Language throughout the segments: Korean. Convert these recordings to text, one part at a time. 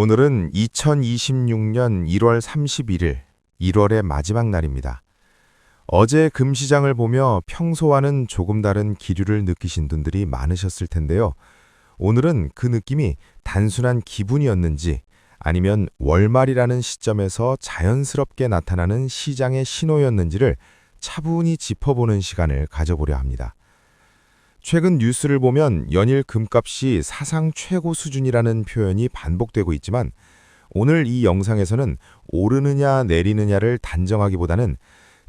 오늘은 2026년 1월 31일, 1월의 마지막 날입니다. 어제 금시장을 보며 평소와는 조금 다른 기류를 느끼신 분들이 많으셨을 텐데요. 오늘은 그 느낌이 단순한 기분이었는지 아니면 월말이라는 시점에서 자연스럽게 나타나는 시장의 신호였는지를 차분히 짚어보는 시간을 가져보려 합니다. 최근 뉴스를 보면 연일 금값이 사상 최고 수준이라는 표현이 반복되고 있지만 오늘 이 영상에서는 오르느냐 내리느냐를 단정하기보다는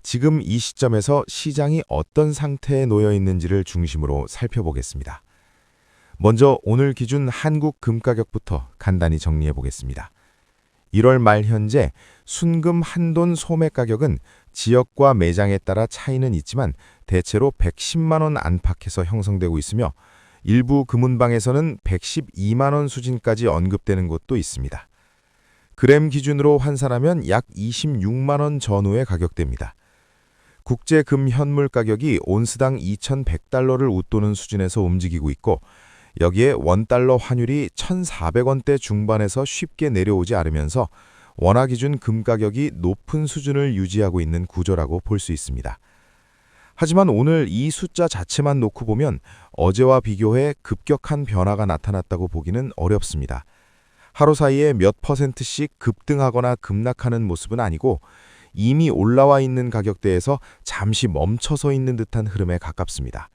지금 이 시점에서 시장이 어떤 상태에 놓여 있는지를 중심으로 살펴보겠습니다. 먼저 오늘 기준 한국 금 가격부터 간단히 정리해 보겠습니다. 1월 말 현재 순금 한돈 소매 가격은 지역과 매장에 따라 차이는 있지만 대체로 110만 원 안팎에서 형성되고 있으며 일부 금은방에서는 112만 원 수준까지 언급되는 곳도 있습니다. 그램 기준으로 환산하면 약 26만 원 전후의 가격대입니다. 국제 금 현물 가격이 온스당 2,100달러를 웃도는 수준에서 움직이고 있고 여기에 원달러 환율이 1,400원대 중반에서 쉽게 내려오지 않으면서 원화 기준 금 가격이 높은 수준을 유지하고 있는 구조라고 볼 수 있습니다. 하지만 오늘 이 숫자 자체만 놓고 보면 어제와 비교해 급격한 변화가 나타났다고 보기는 어렵습니다. 하루 사이에 몇 퍼센트씩 급등하거나 급락하는 모습은 아니고 이미 올라와 있는 가격대에서 잠시 멈춰서 있는 듯한 흐름에 가깝습니다.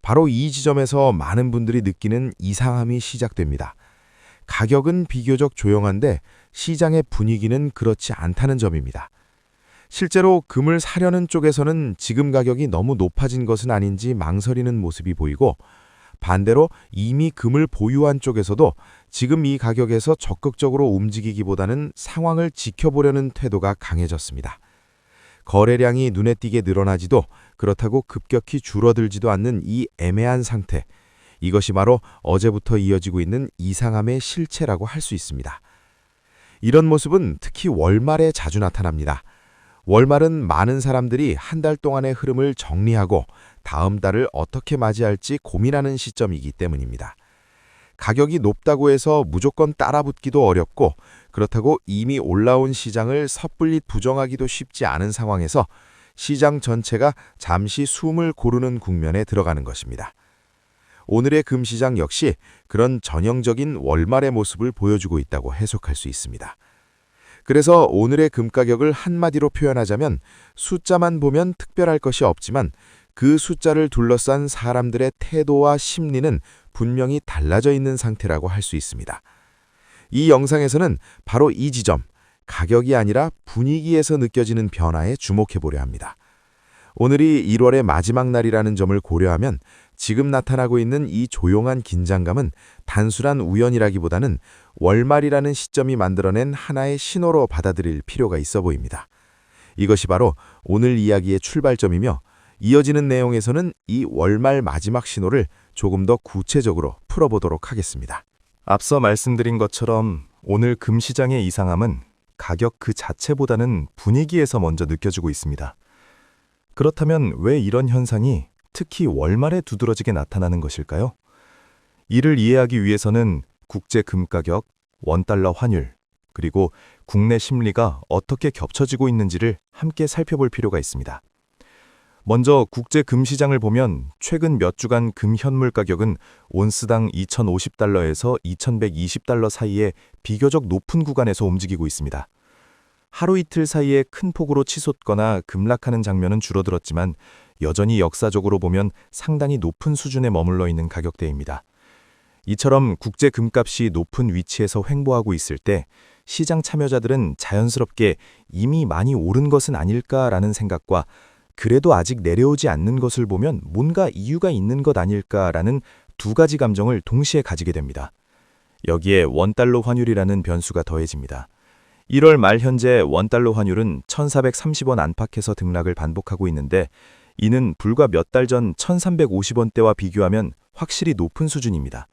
바로 이 지점에서 많은 분들이 느끼는 이상함이 시작됩니다. 가격은 비교적 조용한데 시장의 분위기는 그렇지 않다는 점입니다. 실제로 금을 사려는 쪽에서는 지금 가격이 너무 높아진 것은 아닌지 망설이는 모습이 보이고 반대로 이미 금을 보유한 쪽에서도 지금 이 가격에서 적극적으로 움직이기보다는 상황을 지켜보려는 태도가 강해졌습니다. 거래량이 눈에 띄게 늘어나지도 그렇다고 급격히 줄어들지도 않는 이 애매한 상태. 이것이 바로 어제부터 이어지고 있는 이상함의 실체라고 할 수 있습니다. 이런 모습은 특히 월말에 자주 나타납니다. 월말은 많은 사람들이 한 달 동안의 흐름을 정리하고 다음 달을 어떻게 맞이할지 고민하는 시점이기 때문입니다. 가격이 높다고 해서 무조건 따라붙기도 어렵고 그렇다고 이미 올라온 시장을 섣불리 부정하기도 쉽지 않은 상황에서 시장 전체가 잠시 숨을 고르는 국면에 들어가는 것입니다. 오늘의 금시장 역시 그런 전형적인 월말의 모습을 보여주고 있다고 해석할 수 있습니다. 그래서 오늘의 금가격을 한마디로 표현하자면 숫자만 보면 특별할 것이 없지만 그 숫자를 둘러싼 사람들의 태도와 심리는 분명히 달라져 있는 상태라고 할 수 있습니다. 이 영상에서는 바로 이 지점, 가격이 아니라 분위기에서 느껴지는 변화에 주목해 보려 합니다. 오늘이 1월의 마지막 날이라는 점을 고려하면 지금 나타나고 있는 이 조용한 긴장감은 단순한 우연이라기보다는 월말이라는 시점이 만들어낸 하나의 신호로 받아들일 필요가 있어 보입니다. 이것이 바로 오늘 이야기의 출발점이며 이어지는 내용에서는 이 월말 마지막 신호를 조금 더 구체적으로 풀어보도록 하겠습니다. 앞서 말씀드린 것처럼 오늘 금시장의 이상함은 가격 그 자체보다는 분위기에서 먼저 느껴지고 있습니다. 그렇다면 왜 이런 현상이 특히 월말에 두드러지게 나타나는 것일까요? 이를 이해하기 위해서는 국제 금 가격, 원달러 환율, 그리고 국내 심리가 어떻게 겹쳐지고 있는지를 함께 살펴볼 필요가 있습니다. 먼저 국제 금 시장을 보면 최근 몇 주간 금 현물 가격은 온스당 2,050달러에서 2,120달러 사이에 비교적 높은 구간에서 움직이고 있습니다. 하루 이틀 사이에 큰 폭으로 치솟거나 급락하는 장면은 줄어들었지만 여전히 역사적으로 보면 상당히 높은 수준에 머물러 있는 가격대입니다. 이처럼 국제 금값이 높은 위치에서 횡보하고 있을 때 시장 참여자들은 자연스럽게 이미 많이 오른 것은 아닐까라는 생각과 그래도 아직 내려오지 않는 것을 보면 뭔가 이유가 있는 것 아닐까라는 두 가지 감정을 동시에 가지게 됩니다. 여기에 원달러 환율이라는 변수가 더해집니다. 1월 말 현재 원달러 환율은 1,430원 안팎에서 등락을 반복하고 있는데 이는 불과 몇 달 전 1,350원대와 비교하면 확실히 높은 수준입니다.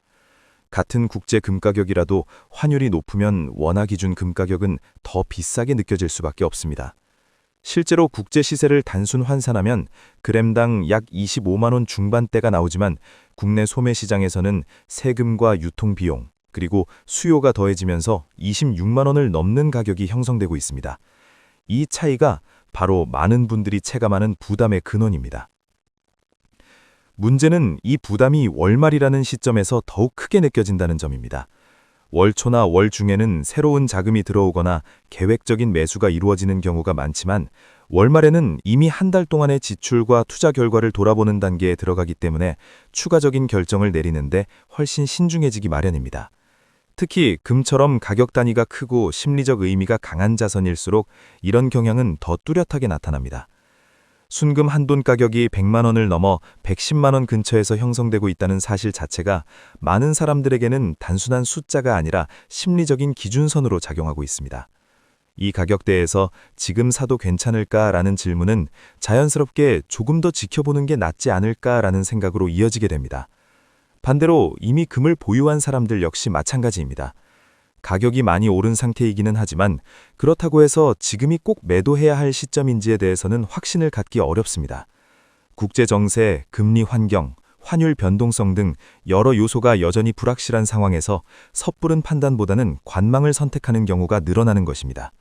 같은 국제 금가격이라도 환율이 높으면 원화 기준 금가격은 더 비싸게 느껴질 수밖에 없습니다. 실제로 국제 시세를 단순 환산하면 그램당 약 25만 원 중반대가 나오지만 국내 소매 시장에서는 세금과 유통 비용, 그리고 수요가 더해지면서 26만 원을 넘는 가격이 형성되고 있습니다. 이 차이가 바로 많은 분들이 체감하는 부담의 근원입니다. 문제는 이 부담이 월말이라는 시점에서 더욱 크게 느껴진다는 점입니다. 월 초나 월 중에는 새로운 자금이 들어오거나 계획적인 매수가 이루어지는 경우가 많지만 월말에는 이미 한 달 동안의 지출과 투자 결과를 돌아보는 단계에 들어가기 때문에 추가적인 결정을 내리는데 훨씬 신중해지기 마련입니다. 특히 금처럼 가격 단위가 크고 심리적 의미가 강한 자산일수록 이런 경향은 더 뚜렷하게 나타납니다. 순금 한돈 가격이 100만 원을 넘어 110만 원 근처에서 형성되고 있다는 사실 자체가 많은 사람들에게는 단순한 숫자가 아니라 심리적인 기준선으로 작용하고 있습니다. 이 가격대에서 지금 사도 괜찮을까라는 질문은 자연스럽게 조금 더 지켜보는 게 낫지 않을까라는 생각으로 이어지게 됩니다. 반대로 이미 금을 보유한 사람들 역시 마찬가지입니다. 가격이 많이 오른 상태이기는 하지만 그렇다고 해서 지금이 꼭 매도해야 할 시점인지에 대해서는 확신을 갖기 어렵습니다. 국제 정세, 금리 환경, 환율 변동성 등 여러 요소가 여전히 불확실한 상황에서 섣부른 판단보다는 관망을 선택하는 경우가 늘어나는 것입니다.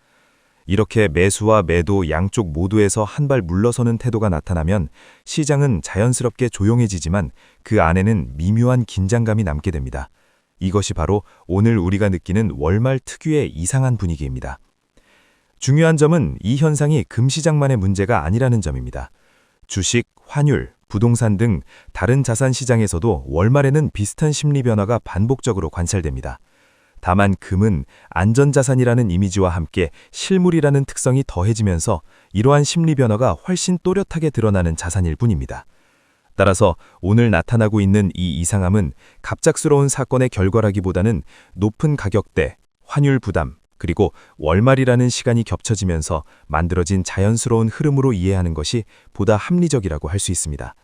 이렇게 매수와 매도 양쪽 모두에서 한 발 물러서는 태도가 나타나면 시장은 자연스럽게 조용해지지만 그 안에는 미묘한 긴장감이 남게 됩니다. 이것이 바로 오늘 우리가 느끼는 월말 특유의 이상한 분위기입니다. 중요한 점은 이 현상이 금시장만의 문제가 아니라는 점입니다. 주식, 환율, 부동산 등 다른 자산 시장에서도 월말에는 비슷한 심리 변화가 반복적으로 관찰됩니다. 다만 금은 안전자산이라는 이미지와 함께 실물이라는 특성이 더해지면서 이러한 심리 변화가 훨씬 또렷하게 드러나는 자산일 뿐입니다. 따라서 오늘 나타나고 있는 이 이상함은 갑작스러운 사건의 결과라기보다는 높은 가격대, 환율 부담, 그리고 월말이라는 시간이 겹쳐지면서 만들어진 자연스러운 흐름으로 이해하는 것이 보다 합리적이라고 할 수 있습니다.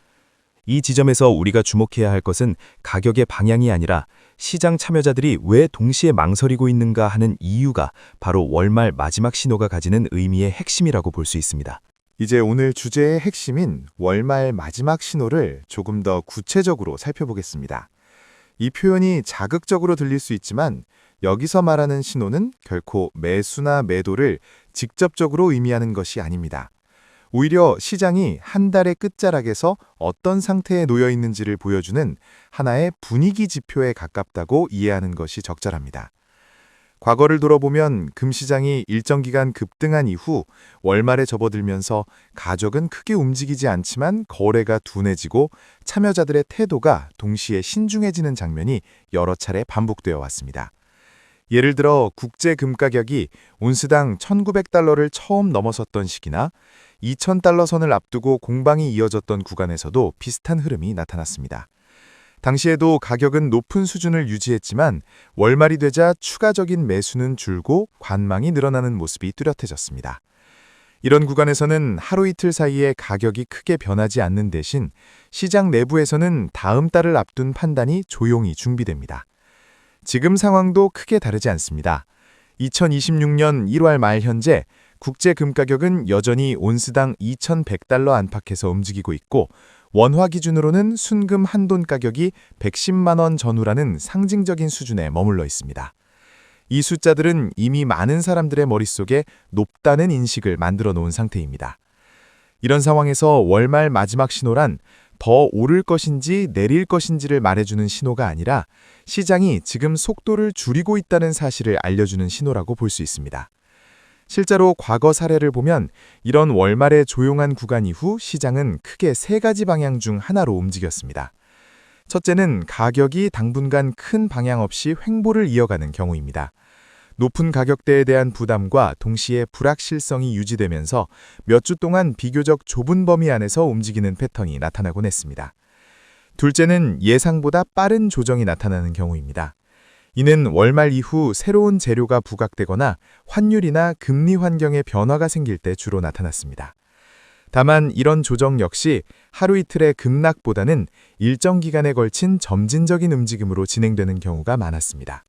이 지점에서 우리가 주목해야 할 것은 가격의 방향이 아니라 시장 참여자들이 왜 동시에 망설이고 있는가 하는 이유가 바로 월말 마지막 신호가 가지는 의미의 핵심이라고 볼 수 있습니다. 이제 오늘 주제의 핵심인 월말 마지막 신호를 조금 더 구체적으로 살펴보겠습니다. 이 표현이 자극적으로 들릴 수 있지만 여기서 말하는 신호는 결코 매수나 매도를 직접적으로 의미하는 것이 아닙니다. 오히려 시장이 한 달의 끝자락에서 어떤 상태에 놓여 있는지를 보여주는 하나의 분위기 지표에 가깝다고 이해하는 것이 적절합니다. 과거를 돌아보면 금시장이 일정 기간 급등한 이후 월말에 접어들면서 가격은 크게 움직이지 않지만 거래가 둔해지고 참여자들의 태도가 동시에 신중해지는 장면이 여러 차례 반복되어 왔습니다. 예를 들어 국제 금 가격이 온스당 1900달러를 처음 넘어섰던 시기나 2000달러 선을 앞두고 공방이 이어졌던 구간에서도 비슷한 흐름이 나타났습니다. 당시에도 가격은 높은 수준을 유지했지만 월말이 되자 추가적인 매수는 줄고 관망이 늘어나는 모습이 뚜렷해졌습니다. 이런 구간에서는 하루 이틀 사이에 가격이 크게 변하지 않는 대신 시장 내부에서는 다음 달을 앞둔 판단이 조용히 준비됩니다. 지금 상황도 크게 다르지 않습니다. 2026년 1월 말 현재 국제 금 가격은 여전히 온스당 2,100달러 안팎에서 움직이고 있고 원화 기준으로는 순금 한돈 가격이 110만 원 전후라는 상징적인 수준에 머물러 있습니다. 이 숫자들은 이미 많은 사람들의 머릿속에 높다는 인식을 만들어 놓은 상태입니다. 이런 상황에서 월말 마지막 신호란 더 오를 것인지 내릴 것인지를 말해주는 신호가 아니라 시장이 지금 속도를 줄이고 있다는 사실을 알려주는 신호라고 볼 수 있습니다. 실제로 과거 사례를 보면 이런 월말의 조용한 구간 이후 시장은 크게 세 가지 방향 중 하나로 움직였습니다. 첫째는 가격이 당분간 큰 방향 없이 횡보를 이어가는 경우입니다. 높은 가격대에 대한 부담과 동시에 불확실성이 유지되면서 몇 주 동안 비교적 좁은 범위 안에서 움직이는 패턴이 나타나곤 했습니다. 둘째는 예상보다 빠른 조정이 나타나는 경우입니다. 이는 월말 이후 새로운 재료가 부각되거나 환율이나 금리 환경의 변화가 생길 때 주로 나타났습니다. 다만 이런 조정 역시 하루 이틀의 급락보다는 일정 기간에 걸친 점진적인 움직임으로 진행되는 경우가 많았습니다.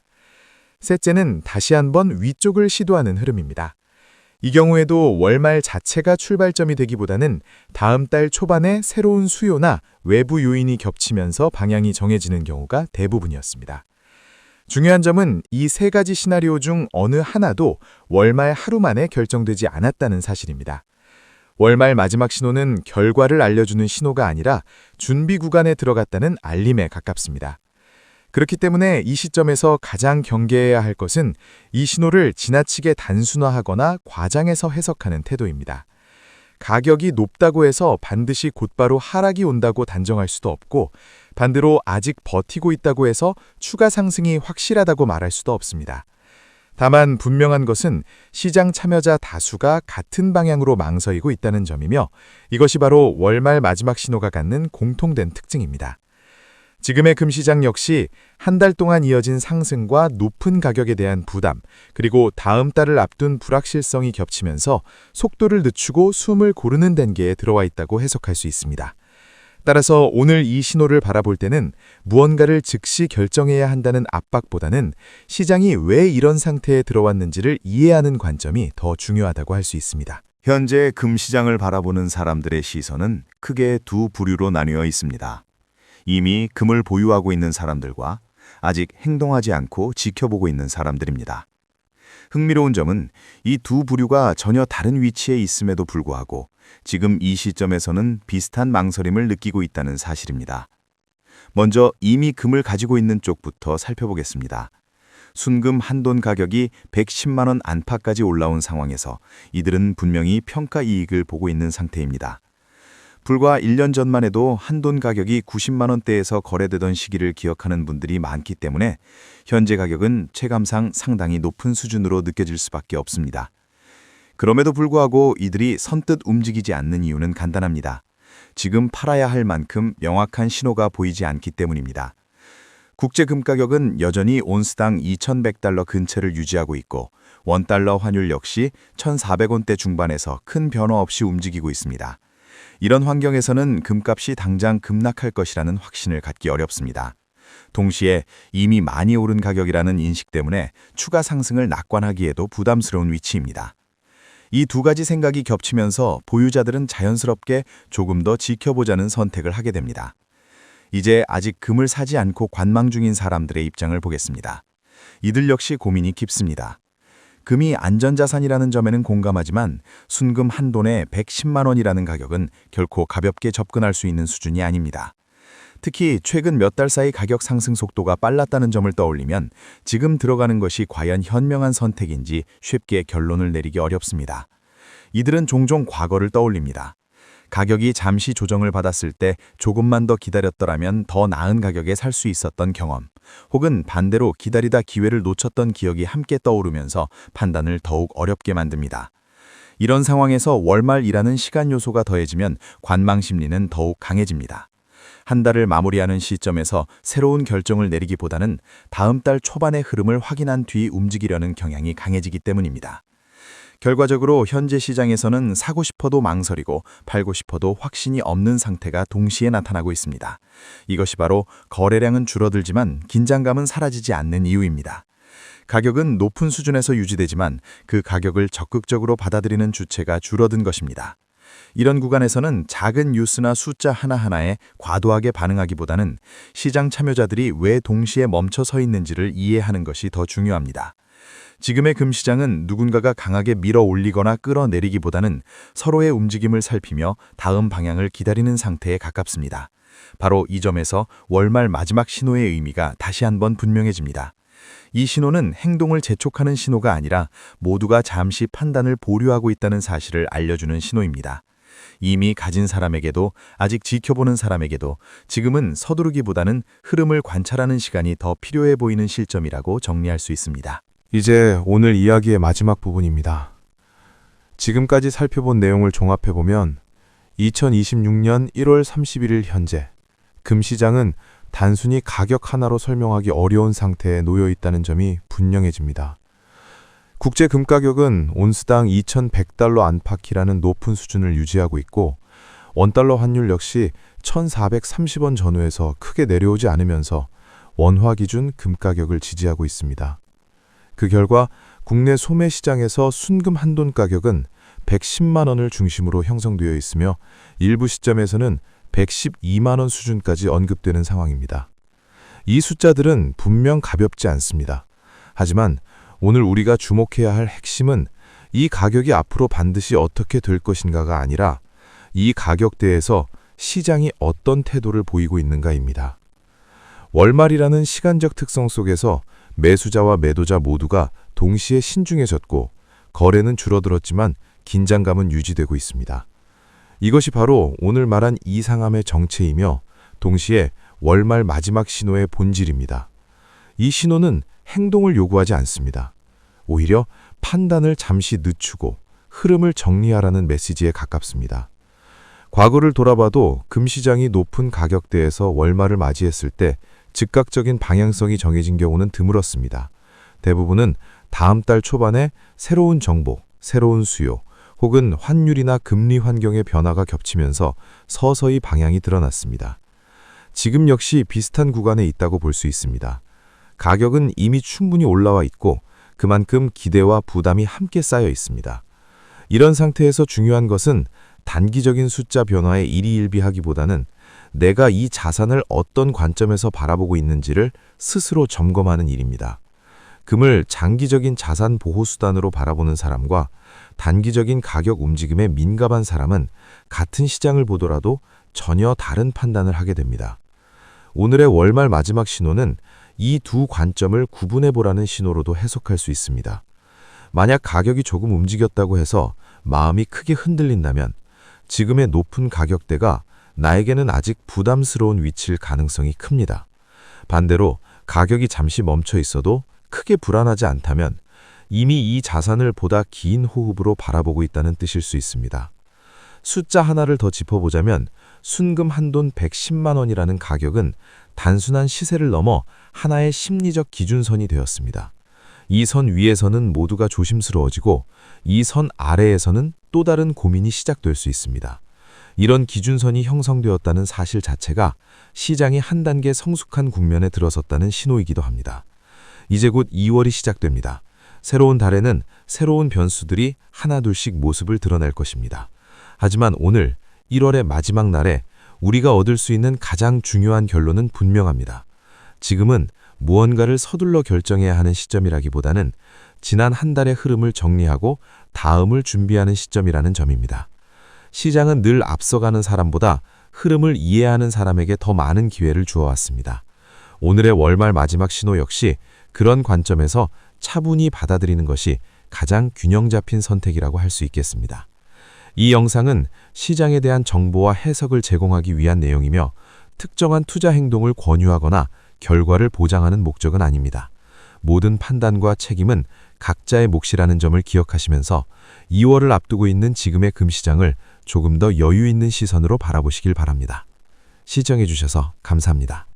셋째는 다시 한번 위쪽을 시도하는 흐름입니다. 이 경우에도 월말 자체가 출발점이 되기보다는 다음 달 초반에 새로운 수요나 외부 요인이 겹치면서 방향이 정해지는 경우가 대부분이었습니다. 중요한 점은 이 세 가지 시나리오 중 어느 하나도 월말 하루 만에 결정되지 않았다는 사실입니다. 월말 마지막 신호는 결과를 알려주는 신호가 아니라 준비 구간에 들어갔다는 알림에 가깝습니다. 그렇기 때문에 이 시점에서 가장 경계해야 할 것은 이 신호를 지나치게 단순화하거나 과장해서 해석하는 태도입니다. 가격이 높다고 해서 반드시 곧바로 하락이 온다고 단정할 수도 없고 반대로 아직 버티고 있다고 해서 추가 상승이 확실하다고 말할 수도 없습니다. 다만 분명한 것은 시장 참여자 다수가 같은 방향으로 망설이고 있다는 점이며 이것이 바로 월말 마지막 신호가 갖는 공통된 특징입니다. 지금의 금시장 역시 한 달 동안 이어진 상승과 높은 가격에 대한 부담, 그리고 다음 달을 앞둔 불확실성이 겹치면서 속도를 늦추고 숨을 고르는 단계에 들어와 있다고 해석할 수 있습니다. 따라서 오늘 이 신호를 바라볼 때는 무언가를 즉시 결정해야 한다는 압박보다는 시장이 왜 이런 상태에 들어왔는지를 이해하는 관점이 더 중요하다고 할 수 있습니다. 현재 금시장을 바라보는 사람들의 시선은 크게 두 부류로 나뉘어 있습니다. 이미 금을 보유하고 있는 사람들과 아직 행동하지 않고 지켜보고 있는 사람들입니다. 흥미로운 점은 이 두 부류가 전혀 다른 위치에 있음에도 불구하고 지금 이 시점에서는 비슷한 망설임을 느끼고 있다는 사실입니다. 먼저 이미 금을 가지고 있는 쪽부터 살펴보겠습니다. 순금 한돈 가격이 110만 원 안팎까지 올라온 상황에서 이들은 분명히 평가 이익을 보고 있는 상태입니다. 불과 1년 전만 해도 한돈 가격이 90만 원대에서 거래되던 시기를 기억하는 분들이 많기 때문에 현재 가격은 체감상 상당히 높은 수준으로 느껴질 수밖에 없습니다. 그럼에도 불구하고 이들이 선뜻 움직이지 않는 이유는 간단합니다. 지금 팔아야 할 만큼 명확한 신호가 보이지 않기 때문입니다. 국제 금 가격은 여전히 온스당 2,100달러 근처를 유지하고 있고 원달러 환율 역시 1,400원대 중반에서 큰 변화 없이 움직이고 있습니다. 이런 환경에서는 금값이 당장 급락할 것이라는 확신을 갖기 어렵습니다. 동시에 이미 많이 오른 가격이라는 인식 때문에 추가 상승을 낙관하기에도 부담스러운 위치입니다. 이 두 가지 생각이 겹치면서 보유자들은 자연스럽게 조금 더 지켜보자는 선택을 하게 됩니다. 이제 아직 금을 사지 않고 관망 중인 사람들의 입장을 보겠습니다. 이들 역시 고민이 깊습니다. 금이 안전자산이라는 점에는 공감하지만 순금 한 돈에 110만 원이라는 가격은 결코 가볍게 접근할 수 있는 수준이 아닙니다. 특히 최근 몇 달 사이 가격 상승 속도가 빨랐다는 점을 떠올리면 지금 들어가는 것이 과연 현명한 선택인지 쉽게 결론을 내리기 어렵습니다. 이들은 종종 과거를 떠올립니다. 가격이 잠시 조정을 받았을 때 조금만 더 기다렸더라면 더 나은 가격에 살 수 있었던 경험, 혹은 반대로 기다리다 기회를 놓쳤던 기억이 함께 떠오르면서 판단을 더욱 어렵게 만듭니다. 이런 상황에서 월말이라는 시간 요소가 더해지면 관망 심리는 더욱 강해집니다. 한 달을 마무리하는 시점에서 새로운 결정을 내리기보다는 다음 달 초반의 흐름을 확인한 뒤 움직이려는 경향이 강해지기 때문입니다. 결과적으로 현재 시장에서는 사고 싶어도 망설이고 팔고 싶어도 확신이 없는 상태가 동시에 나타나고 있습니다. 이것이 바로 거래량은 줄어들지만 긴장감은 사라지지 않는 이유입니다. 가격은 높은 수준에서 유지되지만 그 가격을 적극적으로 받아들이는 주체가 줄어든 것입니다. 이런 구간에서는 작은 뉴스나 숫자 하나하나에 과도하게 반응하기보다는 시장 참여자들이 왜 동시에 멈춰 서 있는지를 이해하는 것이 더 중요합니다. 지금의 금시장은 누군가가 강하게 밀어 올리거나 끌어내리기보다는 서로의 움직임을 살피며 다음 방향을 기다리는 상태에 가깝습니다. 바로 이 점에서 월말 마지막 신호의 의미가 다시 한번 분명해집니다. 이 신호는 행동을 재촉하는 신호가 아니라 모두가 잠시 판단을 보류하고 있다는 사실을 알려주는 신호입니다. 이미 가진 사람에게도 아직 지켜보는 사람에게도 지금은 서두르기보다는 흐름을 관찰하는 시간이 더 필요해 보이는 실점이라고 정리할 수 있습니다. 이제 오늘 이야기의 마지막 부분입니다. 지금까지 살펴본 내용을 종합해보면 2026년 1월 31일 현재 금시장은 단순히 가격 하나로 설명하기 어려운 상태에 놓여 있다는 점이 분명해집니다. 국제 금 가격은 온스당 2,100달러 안팎이라는 높은 수준을 유지하고 있고 원달러 환율 역시 1,430원 전후에서 크게 내려오지 않으면서 원화 기준 금 가격을 지지하고 있습니다. 그 결과 국내 소매 시장에서 순금 한돈 가격은 110만 원을 중심으로 형성되어 있으며 일부 시점에서는 112만 원 수준까지 언급되는 상황입니다. 이 숫자들은 분명 가볍지 않습니다. 하지만 오늘 우리가 주목해야 할 핵심은 이 가격이 앞으로 반드시 어떻게 될 것인가가 아니라 이 가격대에서 시장이 어떤 태도를 보이고 있는가입니다. 월말이라는 시간적 특성 속에서 매수자와 매도자 모두가 동시에 신중해졌고 거래는 줄어들었지만 긴장감은 유지되고 있습니다. 이것이 바로 오늘 말한 이상함의 정체이며 동시에 월말 마지막 신호의 본질입니다. 이 신호는 행동을 요구하지 않습니다. 오히려 판단을 잠시 늦추고 흐름을 정리하라는 메시지에 가깝습니다. 과거를 돌아봐도 금시장이 높은 가격대에서 월말을 맞이했을 때 즉각적인 방향성이 정해진 경우는 드물었습니다. 대부분은 다음 달 초반에 새로운 정보, 새로운 수요, 혹은 환율이나 금리 환경의 변화가 겹치면서 서서히 방향이 드러났습니다. 지금 역시 비슷한 구간에 있다고 볼 수 있습니다. 가격은 이미 충분히 올라와 있고 그만큼 기대와 부담이 함께 쌓여 있습니다. 이런 상태에서 중요한 것은 단기적인 숫자 변화에 일희일비하기보다는 내가 이 자산을 어떤 관점에서 바라보고 있는지를 스스로 점검하는 일입니다. 금을 장기적인 자산 보호 수단으로 바라보는 사람과 단기적인 가격 움직임에 민감한 사람은 같은 시장을 보더라도 전혀 다른 판단을 하게 됩니다. 오늘의 월말 마지막 신호는 이 두 관점을 구분해 보라는 신호로도 해석할 수 있습니다. 만약 가격이 조금 움직였다고 해서 마음이 크게 흔들린다면 지금의 높은 가격대가 나에게는 아직 부담스러운 위치일 가능성이 큽니다. 반대로 가격이 잠시 멈춰 있어도 크게 불안하지 않다면 이미 이 자산을 보다 긴 호흡으로 바라보고 있다는 뜻일 수 있습니다. 숫자 하나를 더 짚어보자면 순금 한돈 110만 원이라는 가격은 단순한 시세를 넘어 하나의 심리적 기준선이 되었습니다. 이 선 위에서는 모두가 조심스러워지고 이 선 아래에서는 또 다른 고민이 시작될 수 있습니다. 이런 기준선이 형성되었다는 사실 자체가 시장이 한 단계 성숙한 국면에 들어섰다는 신호이기도 합니다. 이제 곧 2월이 시작됩니다. 새로운 달에는 새로운 변수들이 하나둘씩 모습을 드러낼 것입니다. 하지만 오늘 1월의 마지막 날에 우리가 얻을 수 있는 가장 중요한 결론은 분명합니다. 지금은 무언가를 서둘러 결정해야 하는 시점이라기보다는 지난 한 달의 흐름을 정리하고 다음을 준비하는 시점이라는 점입니다. 시장은 늘 앞서가는 사람보다 흐름을 이해하는 사람에게 더 많은 기회를 주어왔습니다. 오늘의 월말 마지막 신호 역시 그런 관점에서 차분히 받아들이는 것이 가장 균형 잡힌 선택이라고 할 수 있겠습니다. 이 영상은 시장에 대한 정보와 해석을 제공하기 위한 내용이며 특정한 투자 행동을 권유하거나 결과를 보장하는 목적은 아닙니다. 모든 판단과 책임은 각자의 몫이라는 점을 기억하시면서 2월을 앞두고 있는 지금의 금시장을 조금 더 여유 있는 시선으로 바라보시길 바랍니다. 시청해 주셔서 감사합니다.